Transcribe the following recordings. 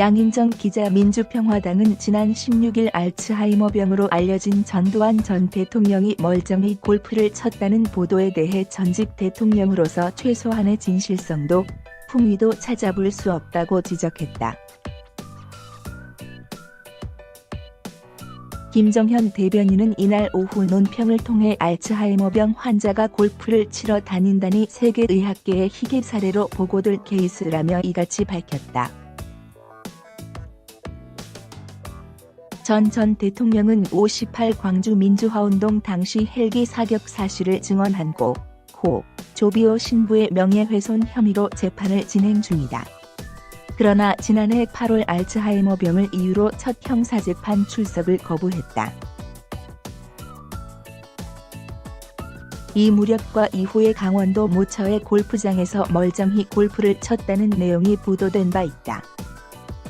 양인정 기자 민주평화당은 지난 16일 알츠하이머병으로 알려진 전두환 전 대통령이 멀쩡히 골프를 쳤다는 보도에 대해 전직 대통령으로서 최소한의 진실성도 품위도 찾아볼 수 없다고 지적했다. 김정현 대변인은 이날 오후 논평을 통해 알츠하이머병 환자가 골프를 치러 다닌다니 세계의학계의 희귀 사례로 보고될 케이스라며 이같이 밝혔다. 전 전 대통령은 58 광주 민주화운동 당시 헬기 사격 사실을 증언한 고, 호, 조비오 신부의 명예훼손 혐의로 재판을 진행 중이다. 그러나 지난해 8월 알츠하이머 병을 이유로 첫 형사재판 출석을 거부했다. 이 무렵과 이후에 강원도 모처의 골프장에서 멀쩡히 골프를 쳤다는 내용이 보도된 바 있다.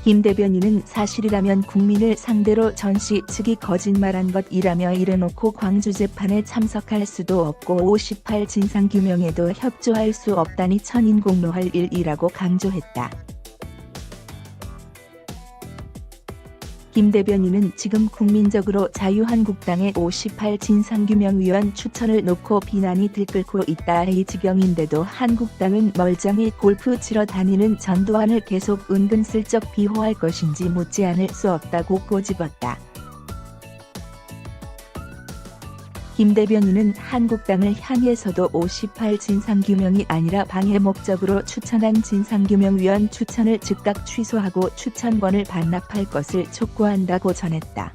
김 대변인은 사실이라면 국민을 상대로 전씨 측이 거짓말한 것이라며 이래놓고 광주 재판에 참석할 수도 없고 58 진상규명에도 협조할 수 없다니 천인공노할 일이라고 강조했다. 김 대변인은 지금 국민적으로 자유한국당의 58 진상규명위원 추천을 놓고 비난이 들끓고 있다 이 지경인데도 한국당은 멀쩡히 골프 치러 다니는 전두환을 계속 은근슬쩍 비호할 것인지 묻지 않을 수 없다고 꼬집었다. 김 대변인은 한국당을 향해서도 58 진상규명이 아니라 방해 목적으로 추천한 진상규명위원 추천을 즉각 취소하고 추천권을 반납할 것을 촉구한다고 전했다.